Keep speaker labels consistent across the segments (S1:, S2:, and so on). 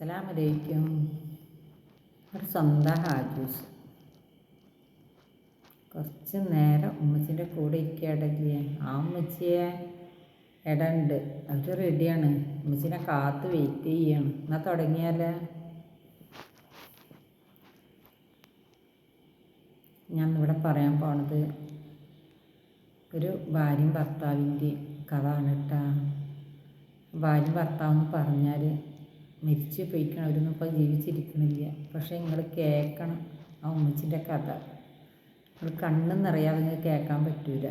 S1: അസ്സലാമലൈക്കും. ഒരു സ്വന്തം ഹാജൂസ്. കുറച്ച് നേരം ഉമ്മച്ചിന്റെ കൂടെ ഇരിക്കുകയാണെങ്കിൽ ആ ഉമ്മച്ചിയെ ഇടണ്ട് അത് റെഡിയാണ്. ഉമ്മച്ചിനെ കാത്ത് വെയിറ്റ് ചെയ്യണം. എന്നാൽ തുടങ്ങിയാലേ? ഞാൻ ഇവിടെ പറയാൻ പോണത് ഒരു ഭാര്യയും ഭർത്താവിന്റെ കഥ ആണ് കേട്ടോ. ഭാര്യ ഭർത്താവെന്ന് പറഞ്ഞാൽ മരിച്ചു പോയിക്കണം അവരൊന്നും ഇപ്പോൾ ജീവിച്ചിരിക്കണില്ല. പക്ഷേ നിങ്ങൾ കേൾക്കണം ആ ഉമ്മച്ചിന്റെ കഥ. നിങ്ങൾ കണ്ണും നിറയാതെ നിങ്ങൾക്ക് കേൾക്കാൻ പറ്റൂല.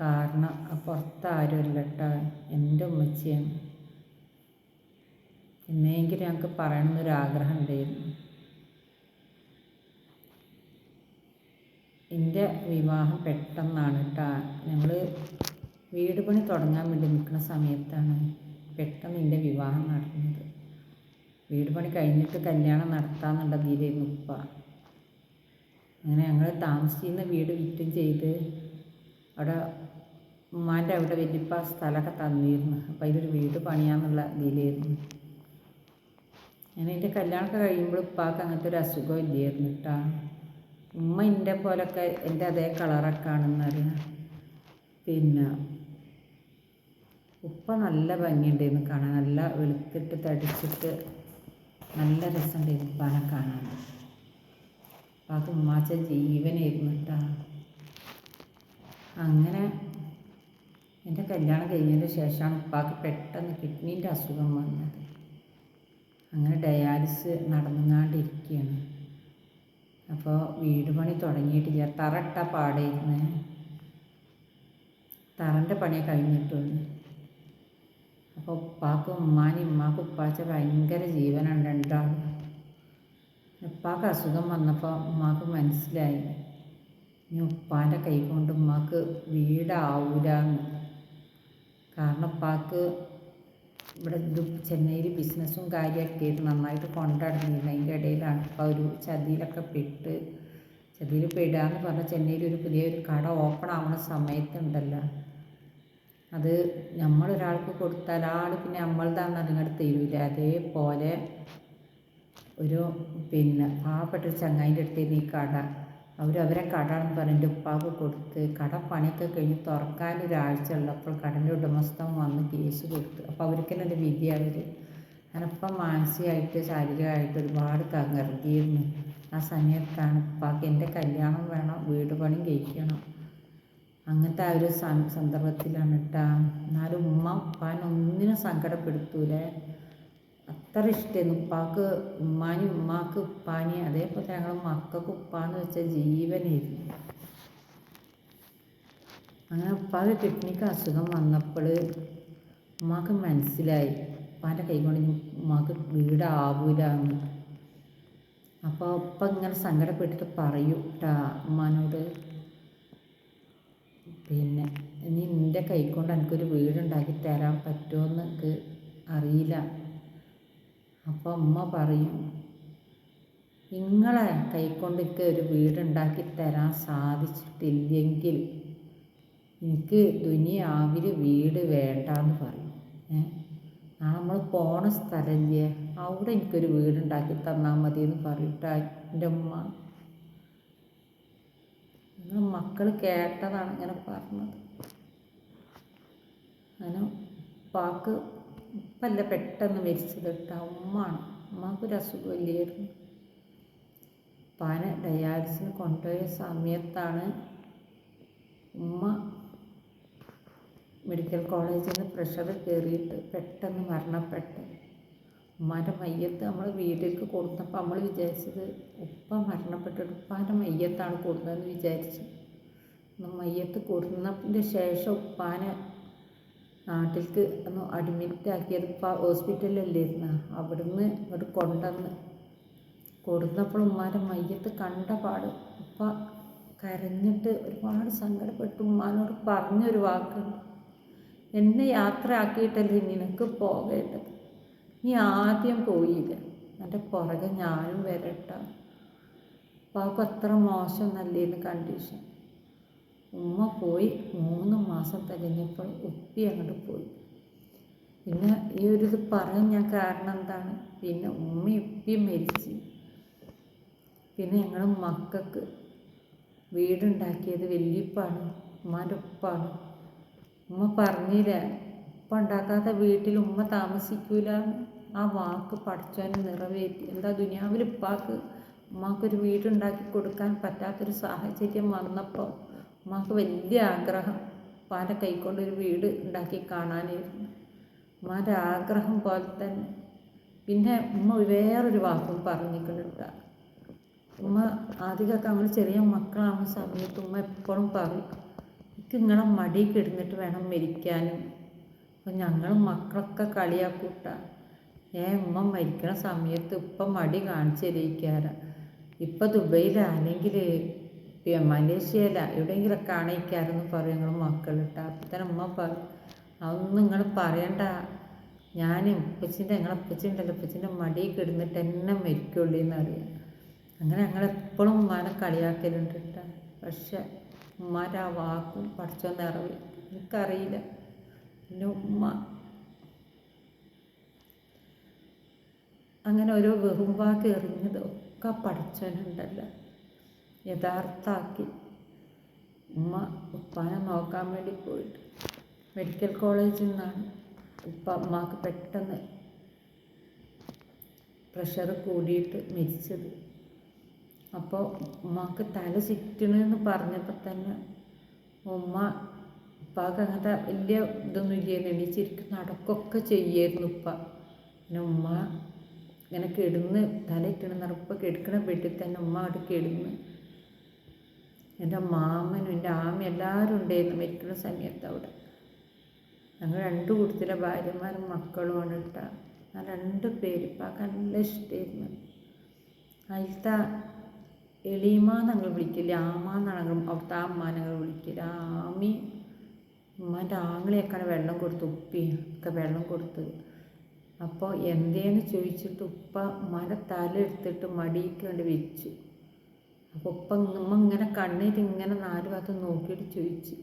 S1: കാരണം ആ പുറത്ത് ആരുമല്ല കേട്ടോ എന്റെ ഉമ്മച്ചിയാണ്. എന്നെങ്കിലും ഞങ്ങൾക്ക് പറയണമെന്നൊരാഗ്രഹം ഉണ്ടായിരുന്നു എന്റെ വിവാഹം പെട്ടെന്നാണ് കേട്ടോ ഞങ്ങൾ വീട് പണി തുടങ്ങാൻ വേണ്ടി നിൽക്കുന്ന സമയത്താണ്. പെട്ടെന്ന് എന്റെ വിവാഹം നടന്നത്. വീട് പണി കഴിഞ്ഞിട്ട് കല്യാണം നടത്താമെന്നുള്ള ഇതിലായിരുന്നു ഉപ്പ. അങ്ങനെ ഞങ്ങൾ താമസിക്കുന്ന വീട് വിറ്റും ചെയ്ത് അവിടെ ഉമ്മാന്റെ അവിടെ വലിയപ്പ സ്ഥലമൊക്കെ തന്നിരുന്നു. അപ്പോൾ അതിലൊരു വീട് പണിയാന്നുള്ള ഇതിലായിരുന്നു. അങ്ങനെ എന്റെ കല്യാണമൊക്കെ കഴിയുമ്പോൾ ഉപ്പാക്ക് അങ്ങനത്തെ ഒരു അസുഖം ഇല്ലായിരുന്നു കേട്ടോ. ഉമ്മ എന്റെ പോലൊക്കെ എന്റെ അതേ കളറൊക്കെ ആണെന്നറിയാം പിന്നെ ഉപ്പ നല്ല ഭംഗിയുണ്ടായിരുന്നു കാണാൻ. നല്ല വെളുത്തിട്ട് തടിച്ചിട്ട് നല്ല രസമുണ്ടായിരുന്നു ഉപ്പാനെ കാണാൻ. അപ്പം അത് ഉമ്മാച്ച ജീവനായിരുന്നു അങ്ങനെ എന്റെ കല്യാണം കഴിഞ്ഞതിന് ശേഷമാണ് ഉപ്പാക്ക് പെട്ടെന്ന് കിഡ്നീന്റെ അസുഖം വന്നത്. അങ്ങനെ ഡയാലിസ് നടന്നുകൊണ്ടിരിക്കുകയാണ് അപ്പോൾ വീട് പണി തുടങ്ങിയിട്ടില്ല തറ ഇട്ട പാടായിരുന്നു. തറന്റെ പണിയെ കഴിഞ്ഞിട്ടുള്ളൂ. അപ്പോൾ ഉപ്പാക്കും ഉമ്മാനും ഉമ്മാക്കും ഉപ്പാച്ച ഭയങ്കര ജീവനുണ്ട് രണ്ടാളും. ഉപ്പാക്ക് അസുഖം വന്നപ്പോൾ ഉമ്മാക്ക് മനസ്സിലായി. ഇനി ഉപ്പാന്റെ കൈ കൊണ്ട് ഉമ്മാക്ക് വീടാവൂലെന്ന്. കാരണം ഉപ്പാക്ക് ഇവിടെ ചെന്നൈയിൽ ബിസിനസ്സും കാര്യമൊക്കെ ആയിട്ട് നന്നായിട്ട് കൊണ്ടടന്നിരുന്നു. അതിന്റെ ഇടയിലാണ് ഇപ്പോൾ ഒരു ചതിയിലൊക്കെ പെട്ട് ചതിയിൽ പെടുക എന്ന് പറഞ്ഞാൽ ചെന്നൈയിൽ ഒരു പുതിയൊരു കട ഓപ്പൺ ആവുന്ന സമയത്തുണ്ടല്ലോ. അത് നമ്മളൊരാൾക്ക് കൊടുത്താൽ ആൾ പിന്നെ നമ്മളതാന്ന് അങ്ങോട്ട് തരില്ല അതേപോലെ ഒരു പിന്നെ പാവപ്പെട്ടൊരു ചങ്ങായിന്റെ അടുത്തേക്ക് ഈ കട. അവർ അവരെ കട എന്ന് പറഞ്ഞ് എന്റെ ഉപ്പാക്ക് കൊടുത്ത് കട പണിയൊക്കെ കഴിഞ്ഞ് തുറക്കാൻ ഒരാഴ്ച ഉള്ളപ്പോൾ കടന്റെ ഉടമസ്ഥൻ വന്ന് കേസ് കൊടുത്തു. അപ്പോൾ അവർക്ക് തന്നെ വിധിയാണ് അവർ ഞാനിപ്പം മാനസികമായിട്ട് ശാരീരികമായിട്ട് ഒരുപാട് തകർന്നിരുന്നു ആ സമയത്താണ് ഉപ്പാക്ക് എന്റെ കല്യാണം വേണം വീട് പണി കഴിക്കണം. അങ്ങനത്തെ ആ ഒരു സന്ദർഭത്തിലാണ് കേട്ടോ എന്നാലും ഉമ്മ ഉപ്പാൻ ഒന്നിനും സങ്കടപ്പെടുത്തൂലേ. അത്ര ഇഷ്ടമായിരുന്നു ഉപ്പാക്ക് ഉമ്മാനും ഉമ്മാക്ക് ഉപ്പാനി അതേപോലെ ഞങ്ങൾ മക്കൾക്ക് ഉപ്പാന്ന് വെച്ച ജീവനായിരുന്നു. അങ്ങനെ ഉപ്പാക്ക് കിഡ്നിക്ക് അസുഖം വന്നപ്പോൾ ഉമ്മാക്ക് മനസ്സിലായി. ഉപ്പാന്റെ കൈ കൊണ്ട് ഉമ്മാക്ക് വീടാവൂല എന്ന്. അപ്പോൾ ഉപ്പ ഇങ്ങനെ സങ്കടപ്പെട്ടിട്ട് പറയൂട്ടാ ഉമ്മാനോട്. പിന്നെ ഇനി നിന്റെ കൈ കൊണ്ട് എനിക്കൊരു വീടുണ്ടാക്കി തരാൻ പറ്റുമോ എന്ന് അറിയില്ല. അപ്പോൾ അമ്മ പറയും നിങ്ങളെ കൈക്കൊണ്ട് എനിക്ക് ഒരു വീടുണ്ടാക്കി തരാൻ സാധിച്ചിട്ടില്ലെങ്കിൽ എനിക്ക് ദുനിയാവിൽ വീട് വേണ്ടാന്ന് പറയും. ആ നമ്മൾ പോണ സ്ഥലമില്ലേ അവിടെ എനിക്കൊരു വീടുണ്ടാക്കി തന്നാൽ മതി എന്ന് പറയട്ടെ എന്റെ ഉമ്മ. മക്കൾ കേട്ടതാണ് ഇങ്ങനെ പറഞ്ഞത്. അങ്ങനെ ഉപ്പാക്ക് ഉപ്പല്ല പെട്ടെന്ന് മരിച്ചത് കേട്ടോ. ഉമ്മാണ്. ഉമ്മാക്കൊരു അസുഖമില്ലായിരുന്നു. ഉപ്പാനെ ഡയാലിസിന് കൊണ്ടുപോയ സമയത്താണ് ഉമ്മ മെഡിക്കൽ കോളേജിൽ നിന്ന് പ്രഷർ കയറിയിട്ട് പെട്ടെന്ന് മരണപ്പെട്ടത്. ഉമ്മാന്റെ മയ്യത്ത് നമ്മൾ വീട്ടിലേക്ക് കൊടുത്തപ്പോൾ നമ്മൾ വിചാരിച്ചത് ഉപ്പ മരണപ്പെട്ടിട്ട് ഉപ്പാന്റെ മയ്യത്താണ് കൊടുത്തതെന്ന് വിചാരിച്ചു. മയ്യത്ത് കൊടുന്നതിന്റെ ശേഷം ഉപ്പാനെ നാട്ടിലേക്ക് ഒന്ന് അഡ്മിറ്റ് ആക്കിയത് ഇപ്പം ഹോസ്പിറ്റലിലല്ലായിരുന്നു അവിടുന്ന് ഇങ്ങോട്ട് കൊണ്ടുവന്ന് കൊടുന്നപ്പോൾ ഉമ്മാന്റെ മയ്യത്ത് കണ്ട പാട് ഉപ്പ കരഞ്ഞിട്ട് ഒരുപാട് സങ്കടപ്പെട്ടു. ഉമ്മാനോട് പറഞ്ഞൊരു വാക്ക് എന്നെ യാത്ര ആക്കിയിട്ടല്ലേ നിനക്ക് പോകേണ്ടത്? നീ ആദ്യം പോയില്ല? എന്റെ പുറകെ ഞാനും വരട്ട. പാപ്പ അത്ര മോശം നല്ലിരുന്ന കണ്ടീഷൻ ഉമ്മ പോയി മൂന്ന് മാസം തികഞ്ഞപ്പോൾ ഉപ്പി അങ്ങോട്ട് പോയി. പിന്നെ ഈ ഒരു ഇത് പറയാൻ ഞാൻ കാരണം എന്താണ്? പിന്നെ ഉമ്മയും ഉപ്പിയും മരിച്ചു. പിന്നെ ഞങ്ങൾ മക്കൾക്ക് വീടുണ്ടാക്കിയത് വലിയപ്പാണ് ഉമ്മാന്റെ ഉപ്പാണ്. ഉമ്മ പറഞ്ഞില്ല ഉപ്പ ഉണ്ടാക്കാത്ത വീട്ടിൽ ഉമ്മ താമസിക്കൂല ആ വാക്ക് പഠിച്ചവന് നിറവേറ്റി. എന്താ ദുനിയാവിൽ ഉപ്പാക്ക് ഉമ്മാക്കൊരു വീടുണ്ടാക്കി കൊടുക്കാൻ പറ്റാത്തൊരു സാഹചര്യം വന്നപ്പോൾ ഉമ്മാക്ക് വലിയ ആഗ്രഹം ഉപ്പാന്റെ കൈക്കൊണ്ടൊരു വീട് ഉണ്ടാക്കി കാണാനായിരുന്നു. ഉമ്മാന്റെ ആഗ്രഹം പോലെ തന്നെ. പിന്നെ ഉമ്മ വേറൊരു വാക്കും പറഞ്ഞിട്ടുണ്ട്. ഉമ്മ ആദ്യമൊക്കെ നമ്മൾ ചെറിയ മക്കളാവുന്ന സമയത്ത് ഉമ്മ എപ്പോഴും പറയും എനിക്ക് നിങ്ങളെ മടി കിടന്നിട്ട് വേണം മരിക്കാനും. അപ്പം ഞങ്ങളും മക്കളൊക്കെ കളിയാക്കൂട്ട. ഏ ഉമ്മ മരിക്കണ സമയത്ത് ഇപ്പം മടി കാണിച്ചു തരിക്കാര ഇപ്പം ദുബൈയിലാണെങ്കിൽ മലേഷ്യയില എവിടെയെങ്കിലൊക്കെ ആണയിക്കാറെന്ന് പറയും നിങ്ങൾ മക്കളിട്ട. അപ്പം ഉമ്മ പറയും അതൊന്നും നിങ്ങൾ പറയണ്ട. ഞാൻ ഉപ്പച്ചിന്റെ ഞങ്ങളെ ഉപ്പച്ചിന്റെ ഉപ്പച്ചിന്റെ മടി കിടന്നിട്ട് എന്നെ മരിക്കുള്ളൂ എന്നറിയാം അങ്ങനെ ഞങ്ങളെപ്പോഴും ഉമ്മാനെ കളിയാക്കലുണ്ട് കേട്ടോ പക്ഷെ ഉമ്മാന്റെ ആ വാക്കും പഠിച്ചോ നിറവ്. എനിക്കറിയില്ല. പിന്നെ ഉമ്മ അങ്ങനെ ഓരോ വെറുമ്പാക്ക് എറിഞ്ഞതൊക്കെ പഠിച്ചവനുണ്ടല്ലോ. യഥാർത്ഥാക്കി ഉമ്മ ഉപ്പാനെ നോക്കാൻ വേണ്ടി പോയിട്ട് മെഡിക്കൽ കോളേജിൽ നിന്നാണ് ഉപ്പ അമ്മയ്ക്ക് പെട്ടെന്ന് പ്രഷർ കൂടിയിട്ട് മരിച്ചത്. അപ്പോൾ ഉമ്മക്ക് തല ചുറ്റണമെന്ന് പറഞ്ഞപ്പോൾ തന്നെ ഉമ്മ ഉപ്പാക്ക് അങ്ങനത്തെ വലിയ ഇതൊന്നും ഇല്ലായിരുന്നു എണീച്ചിരിക്കും നടക്കൊക്കെ ചെയ്യായിരുന്നു ഉപ്പ. പിന്നെ ഉമ്മ ഇങ്ങനെ കിടന്ന് തല ഇട്ടണം ഉപ്പ കിടക്കണ വീട്ടിൽ തന്നെ ഉമ്മ അവിടെ കിടന്ന്. എന്റെ മാമനും എന്റെ ആമയും എല്ലാവരും ഉണ്ടായിരുന്നു മരിക്കുന്ന സമയത്ത് അവിടെ. ഞങ്ങൾ രണ്ട് കൂട്ടത്തിലെ ഭാര്യമാരും മക്കളുമാണ് കേട്ടോ. ആ രണ്ട് പേര്. ഇപ്പം നല്ല ഇഷ്ടമായിരുന്നു. അതിലത്തെ എളീമ ഞങ്ങൾ വിളിക്കില്ല ആമ എന്നാണ് ഞങ്ങൾ അവിടുത്തെ അമ്മ ഞങ്ങൾ വിളിക്കില്ല ആമി ഉമ്മാന്റെ ആങ്ങളെയൊക്കെയാണ് വെള്ളം കൊടുത്ത് ഉപ്പി ഒക്കെ വെള്ളം കൊടുത്ത് അപ്പോൾ എന്തേന്ന് ചോദിച്ചിട്ട് ഉപ്പ ഉമ്മാന്റെ തല എടുത്തിട്ട് വേണ്ടി വെച്ചു അപ്പോൾ ഉപ്പ ഉമ്മ ഇങ്ങനെ കണ്ണീര് ഇങ്ങനെ നാല് ഭാഗത്ത് നോക്കിയിട്ട് ചോദിച്ചു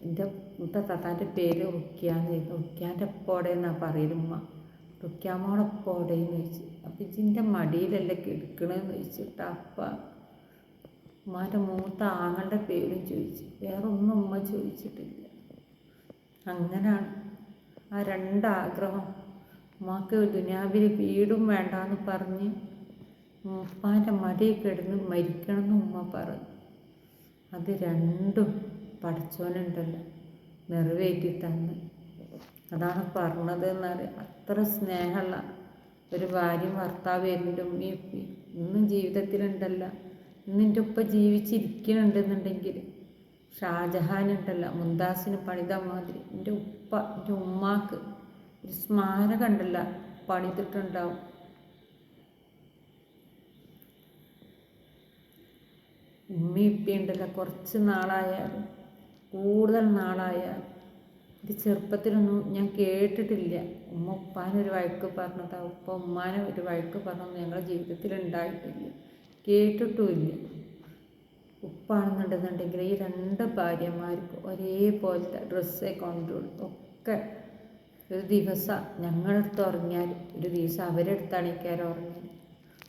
S1: എന്റെ മുത്ത തത്താന്റെ പേര് റുക്കിയാന്ന് ചോദിച്ചു റുക്കിയാന്റെ എപ്പോടെ എന്നാണ് പറയലുമ്മ റുക്കിയാമോളെപ്പോടേന്ന് ചോദിച്ചു അപ്പം ഇതിന്റെ മടിയിലല്ലേ കിടക്കണമെന്ന് ചോദിച്ചിട്ട് അപ്പ ഉമ്മാന്റെ മൂത്ത ആങ്ങളുടെ പേരും ചോദിച്ചു വേറെ ഒന്നും ഉമ്മ ചോദിച്ചിട്ടില്ല അങ്ങനെയാണ് ആ രണ്ടാഗ്രഹം. ഉമ്മാക്ക് ദുനിയാവിൽ വീടും വേണ്ട എന്ന് പറഞ്ഞ് ഉപ്പാന്റെ മടിയിൽ കിടന്ന് മരിക്കണമെന്ന് ഉമ്മ പറഞ്ഞു. അത് രണ്ടും പഠിച്ചോനുണ്ടല്ലോ നിറവേറ്റി തന്ന്. അതാണ് പറഞ്ഞത് എന്നാൽ അത്ര സ്നേഹമുള്ള ഒരു ഭാര്യയും ഭർത്താവ് എന്റെ ഉമ്മയും ഇന്നും ജീവിതത്തിലുണ്ടല്ലോ. ഇന്ന് എന്റെ ഉപ്പ ജീവിച്ചിരിക്കുന്നുണ്ടെന്നുണ്ടെങ്കിൽ ഷാജഹാൻ ഉണ്ടല്ലോ മുന്താസിന് പണിത മാതിരി. എന്റെ ഉപ്പ എന്റെ ഉമ്മാക്ക് ഒരു സ്മാരകം ഉണ്ടല്ല പണിതിട്ടുണ്ടാവും. ഉമ്മി ഇപ്പിയുണ്ടല്ലോ കുറച്ച് നാളായാലും കൂടുതൽ നാളായാൽ ഇത് ചെറുപ്പത്തിലൊന്നും ഞാൻ കേട്ടിട്ടില്ല. ഉമ്മ ഉപ്പാനൊരു വഴക്ക് പറഞ്ഞതാ ഉപ്പ ഉമ്മാനും ഒരു വഴക്ക് പറഞ്ഞൊന്നും ഞങ്ങളുടെ ജീവിതത്തിൽ ഉണ്ടായിട്ടില്ല കേട്ടിട്ടുമില്ല ഉപ്പാണെന്നുണ്ടെന്നുണ്ടെങ്കിൽ ഈ രണ്ട് ഭാര്യമാർക്കും ഒരേപോലത്തെ ഡ്രസ്സേ കൊണ്ടുള്ളൂ. ഒക്കെ ഒരു ദിവസം ഞങ്ങളടുത്ത് ഉറങ്ങിയാൽ ഒരു ദിവസം അവരെടുത്താണ് ഇക്കാരം ഉറങ്ങിയാൽ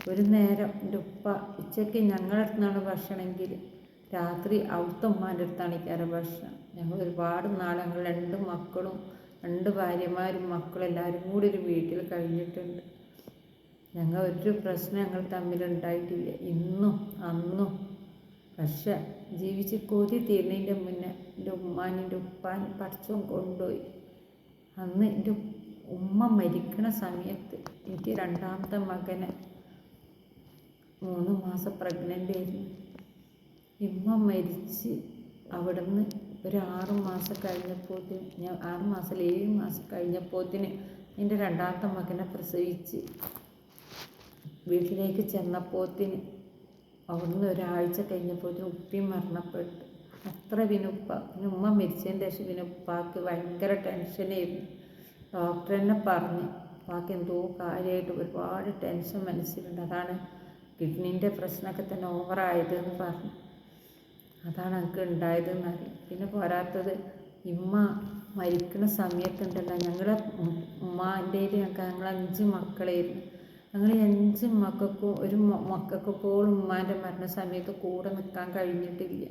S1: ഒരു നേരം എന്റെ ഉപ്പ ഉച്ചയ്ക്ക് ഞങ്ങളടുത്ത് നിന്നാണ് ഭക്ഷണമെങ്കിൽ രാത്രി അവിടുത്തെ ഉമ്മാന്റെ അടുത്താണ് ഇക്കാരം ഭക്ഷണം. ഞങ്ങൾ ഒരുപാട് നാൾ ഞങ്ങൾ രണ്ട് മക്കളും രണ്ട് ഭാര്യമാരും മക്കളും എല്ലാവരും കൂടി ഒരു വീട്ടിൽ കഴിഞ്ഞിട്ടുണ്ട്. ഞങ്ങൾ ഒരു പ്രശ്നം ഞങ്ങൾ തമ്മിലുണ്ടായിട്ടില്ല. ഇന്നും അന്നും പക്ഷെ ജീവിച്ച് കൊതി തീരുന്നതിന്റെ മുന്നേ എന്റെ ഉമ്മാനിന്റെ ഉപ്പാൻ പഠിച്ചും കൊണ്ടുപോയി. അന്ന് എന്റെ ഉമ്മ മരിക്കണ സമയത്ത് എനിക്ക് രണ്ടാമത്തെ മകനെ മൂന്ന് മാസം പ്രഗ്നന്റ് ആയിരുന്നു. ഉമ്മ മരിച്ച് അവിടുന്ന് ഒരു ആറ് മാസം കഴിഞ്ഞപ്പോത്തിന് ഞാൻ ആറ് മാസം ഏഴ് മാസം കഴിഞ്ഞപ്പോത്തിന് എന്റെ രണ്ടാമത്തെ മകനെ പ്രസവിച്ച് വീട്ടിലേക്ക് ചെന്നപ്പോത്തിന് അവിടുന്ന് ഒരാഴ്ച കഴിഞ്ഞപ്പോത്തിന് ഉപ്പയും മരണപ്പെട്ടു. അത്ര വിനുപ്പ ഉപ്പ. പിന്നെ ഉമ്മ മരിച്ചതിന്റെ ശേഷം പിന്നെ ഉപ്പാക്ക് ഭയങ്കര ടെൻഷനായിരുന്നു ഡോക്ടർ തന്നെ പറഞ്ഞു ബാക്കി എന്തോ കാര്യമായിട്ട് ഒരുപാട് ടെൻഷൻ മനസ്സിലുണ്ട്. അതാണ് കിഡ്നീന്റെ പ്രശ്നമൊക്കെ തന്നെ ഓവറായതെന്ന് പറഞ്ഞു. അതാണ് എനിക്ക് ഉണ്ടായതെന്ന് അറിയാം പിന്നെ പോരാത്തത് ഇമ്മ മരിക്കുന്ന സമയത്തുണ്ടല്ലോ. ഞങ്ങളുടെ ഉമ്മാന്റെ ഞങ്ങൾക്ക് ഞങ്ങൾ അഞ്ച് മക്കളായിരുന്നു. ഞങ്ങൾ അഞ്ച് മക്കൾക്കും ഒരു മക്കൾക്ക് പോലും ഉമ്മാന്റെ മരണ സമയത്ത് കൂടെ നിൽക്കാൻ കഴിഞ്ഞിട്ടില്ല.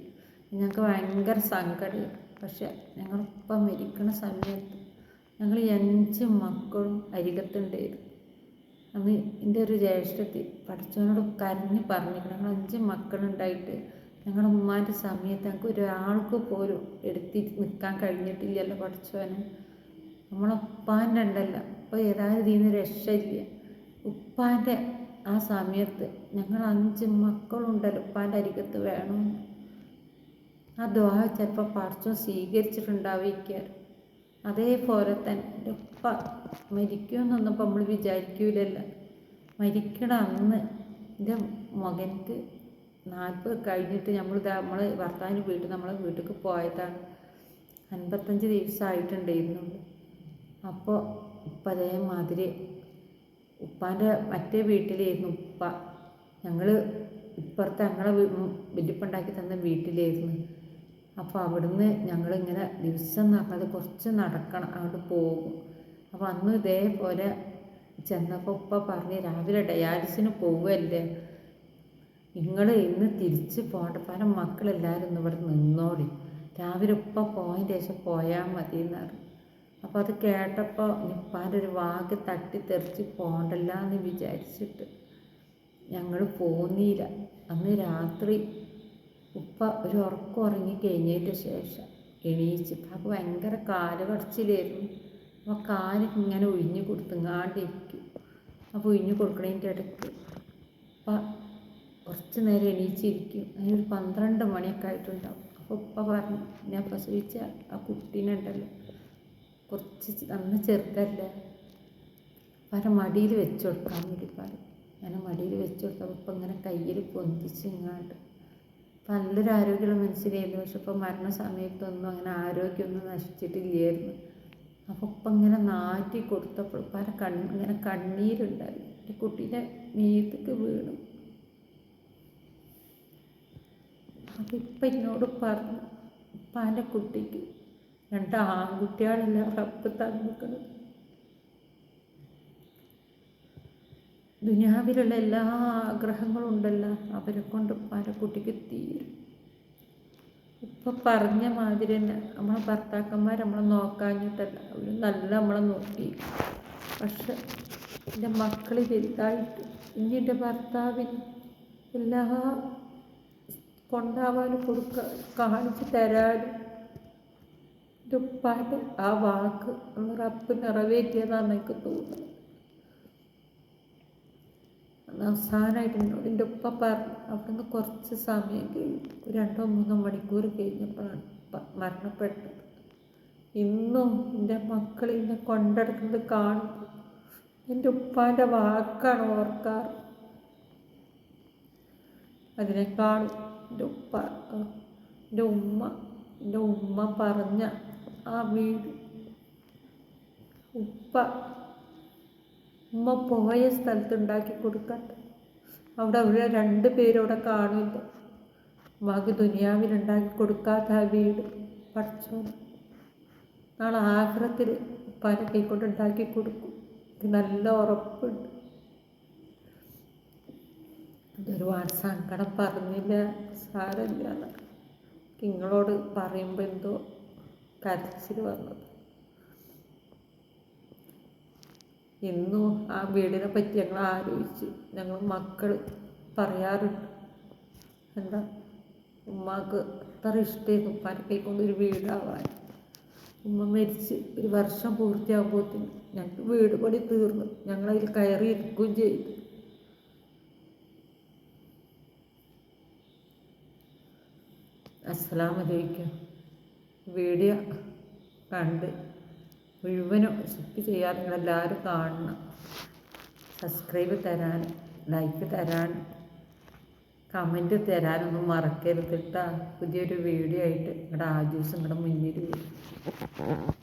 S1: ഞങ്ങൾക്ക് ഭയങ്കര സങ്കടം. പക്ഷെ ഞങ്ങളിപ്പം മരിക്കുന്ന സമയത്ത് ഞങ്ങൾ അഞ്ച് മക്കളും അരികത്തുണ്ടായിരുന്നു. അന്ന് എന്റെ ഒരു ജ്യേഷ്ഠത്തി പഠിച്ചവനോട് കരഞ്ഞ് പറഞ്ഞിരിക്കണം ഞങ്ങൾ അഞ്ച് മക്കളുണ്ടായിട്ട് ഞങ്ങളുടെ ഉമ്മാന്റെ സമയത്ത് ഞങ്ങൾക്ക് ഒരാൾക്ക് പോലും എടുത്തി നിൽക്കാൻ കഴിഞ്ഞിട്ടില്ലല്ലോ പഠിച്ചവന്. നമ്മളൊപ്പാൻ രണ്ടല്ല അപ്പോൾ ഏതായാലും ഇതിന് രക്ഷയില്ല. ഉപ്പാന്റെ ആ സമയത്ത് ഞങ്ങൾ അഞ്ച് മക്കളുണ്ടല്ലോ ഉപ്പാന്റെ അരികത്ത് വേണം. ആ ദ്വാഹ ചിലപ്പോൾ പറിച്ചും സ്വീകരിച്ചിട്ടുണ്ടാവിക്കുക അതേപോലെ തന്നെ എന്റെ ഉപ്പ മരിക്കുമെന്നൊന്നും ഇപ്പം നമ്മൾ വിചാരിക്കൂലല്ലോ. മരിക്കണ അന്ന് എന്റെ മകൻക്ക് നാൽപ്പത് കഴിഞ്ഞിട്ട് നമ്മൾ നമ്മൾ ഭർത്താവിന് വീട്ടിൽ നമ്മളെ വീട്ടിലേക്ക് പോയതാണ്. അൻപത്തഞ്ച് ദിവസമായിട്ടുണ്ടായിരുന്നുള്ളൂ. അപ്പോൾ ഇപ്പം അതേമാതിരി ഉപ്പാന്റെ മറ്റേ വീട്ടിലായിരുന്നു ഉപ്പ. ഞങ്ങൾ ഇപ്പുറത്ത് ഞങ്ങളെ വലിയപ്പുണ്ടാക്കി തന്ന വീട്ടിലായിരുന്നു. അപ്പോൾ അവിടുന്ന് ഞങ്ങളിങ്ങനെ ദിവസം നടന്നത് കുറച്ച് നടക്കണം അങ്ങോട്ട് പോകും. അപ്പോൾ അന്ന് ഇതേപോലെ ചെന്നപ്പോൾ ഉപ്പ പറഞ്ഞ് രാവിലെ ഡയാലിസിന് പോവുമല്ലേ നിങ്ങൾ ഇന്ന് തിരിച്ച് പോകണ്ട പല മക്കളെല്ലാവരും ഇന്ന് ഇവിടെ നിന്നോടി രാവിലെ ഉപ്പ പോയതിന് ശേഷം പോയാൽ മതി എന്നാണ് അപ്പോൾ അത് കേട്ടപ്പോൾ നിപ്പാന്റെ ഒരു വാക്ക് തട്ടി തട്ടിത്തെറിച്ച് പോകണ്ടല്ല എന്ന് വിചാരിച്ചിട്ട് ഞങ്ങൾ പോന്നില്ല. അന്ന് രാത്രി ഉപ്പ ഒരു ഉറക്കം ഉറങ്ങി കഴിഞ്ഞതിന്റെ ശേഷം എണീച്ചിട്ട് അപ്പോൾ ഭയങ്കര കാൽ കടച്ചിലായിരുന്നു. അപ്പോൾ കാൽ ഇങ്ങനെ ഒഴിഞ്ഞു കൊടുത്തുങ്ങാണ്ടിരിക്കും. അപ്പോൾ ഒഴിഞ്ഞു കൊടുക്കണതിന്റെ ഇടയ്ക്ക് ഉപ്പ കുറച്ച് നേരം എണീച്ചിരിക്കും. അതിനൊരു പന്ത്രണ്ട് മണിയൊക്കെ ആയിട്ടുണ്ടാവും. അപ്പോൾ ഉപ്പ പറഞ്ഞു ഞാൻ പ്രസവിച്ച ആ കുട്ടീനുണ്ടല്ലോ കുറച്ച് അന്ന് ചെറുതല്ല? പല മടിയിൽ വെച്ച് കൊടുക്കാൻ വേണ്ടി പറയും. അങ്ങനെ മടിയിൽ വെച്ച് കൊടുക്കുമ്പോൾ ഇപ്പം ഇങ്ങനെ കയ്യിൽ പൊന്തിച്ച് ഇങ്ങാണ്ട് നല്ലൊരു ആരോഗ്യമുള്ള മനുഷ്യരായിരുന്നു. പക്ഷെ ഇപ്പം മരണസമയത്തൊന്നും അങ്ങനെ ആരോഗ്യമൊന്നും നശിച്ചിട്ടില്ലായിരുന്നു. അപ്പോൾ ഇപ്പം ഇങ്ങനെ നാറ്റി കൊടുത്തപ്പോൾ പല കണ് ഇങ്ങനെ കണ്ണീരുണ്ടായി. കുട്ടീന്റെ മീത്തക്ക് വീണു. അപ്പം ഇപ്പം എന്നോട് പറഞ്ഞു ഇപ്പം എന്റെ കുട്ടിക്ക് രണ്ട് ആൺകുട്ടികളില്ല റബ്ബ് തന്നിരിക്കുന്നത്. ദുനിയാവിലുള്ള എല്ലാ ആഗ്രഹങ്ങളും ഉണ്ടല്ലോ അവരെ കൊണ്ട് പല കുട്ടിക്ക് തീരും. ഇപ്പൊ പറഞ്ഞ മാതിരി തന്നെ നമ്മളെ ഭർത്താക്കന്മാർ നമ്മളെ നോക്കാഞ്ഞിട്ടല്ല അവർ നല്ല നമ്മളെ നോക്കി. പക്ഷെ എന്റെ മക്കൾ വലുതായിട്ട് ഇനി എന്റെ ഭർത്താവിന് എല്ലാ കൊണ്ടാവാനും കൊടുക്ക കാണിച്ചു തരാനും ഉപ്പാന്റെ ആ വാക്ക് റബ്ബ് നിറവേറ്റിയതാണ് എനിക്ക് തോന്നുന്നത് അവസാനമായിട്ട് എന്റെ ഉപ്പ പറഞ്ഞു അവിടുന്ന് കുറച്ച് സമയം കഴിഞ്ഞു രണ്ടോ മൂന്നോ മണിക്കൂർ കഴിഞ്ഞപ്പോഴാണ് മരണപ്പെട്ടത്. ഇന്നും എന്റെ മക്കൾ എന്നെ കൊണ്ടെടുക്കുന്നത് കാണും. എന്റെ ഉപ്പാന്റെ വാക്കാണ് ഓർക്കാറ്. അതിനേക്കാളും എന്റെ ഉപ്പ. എന്റെ ഉമ്മ എന്റെ ഉമ്മ പറഞ്ഞ ആ വീട്. ഉപ്പ. ഉമ്മ പോയ സ്ഥലത്ത് ഉണ്ടാക്കി കൊടുക്കട്ടെ അവിടെ അവിടെ രണ്ട് പേരവിടെ കാണില്ല ഉമ്മാക്ക് ദുനിയാവിൽ ഉണ്ടാക്കി കൊടുക്കാത്ത ആ വീട്. പഠിച്ചോ നാളെ ആഗ്രഹത്തിൽ ഉപ്പാനെ കൈക്കൊണ്ട് ഉണ്ടാക്കി കൊടുക്കും. നല്ല ഉറപ്പുണ്ട്. ഒരുപാട് സങ്കടം പറഞ്ഞില്ല. സാരമില്ല നിങ്ങളോട് പറയുമ്പോൾ എന്തോ കരച്ചിൽ വന്നത്. ഇന്നും ആ വീടിനെ പറ്റി ഞങ്ങൾ ആലോചിച്ച്. ഞങ്ങൾ മക്കൾ പറയാറുണ്ട്. എന്താ? ഉമ്മാക്ക് അത്ര ഇഷ്ടമായിരുന്നു ഉപ്പാനെ കൈക്കൊണ്ട് ഒരു വീടാവാൻ. ഉമ്മ മരിച്ച് ഒരു വർഷം പൂർത്തിയാകുമ്പോഴത്തേന് ഞങ്ങൾക്ക് വീട് പണി തീർന്നു. ഞങ്ങളതിൽ കയറി ഇരിക്കുകയും ചെയ്തു. അസ്സലാമലൈക്കും വീഡിയോ കണ്ട് മുഴുവനും സ്കിപ്പ് ചെയ്യാതെ എല്ലാവരും കാണണം. സബ്സ്ക്രൈബ് തരാൻ ലൈക്ക് തരാൻ കമന്റ് തരാനൊന്നും മറക്കരുത് കേട്ടോ പുതിയൊരു വീഡിയോ ആയിട്ട് നിങ്ങളുടെ ആജൂസ് നിങ്ങളുടെ മുന്നിൽ വരും.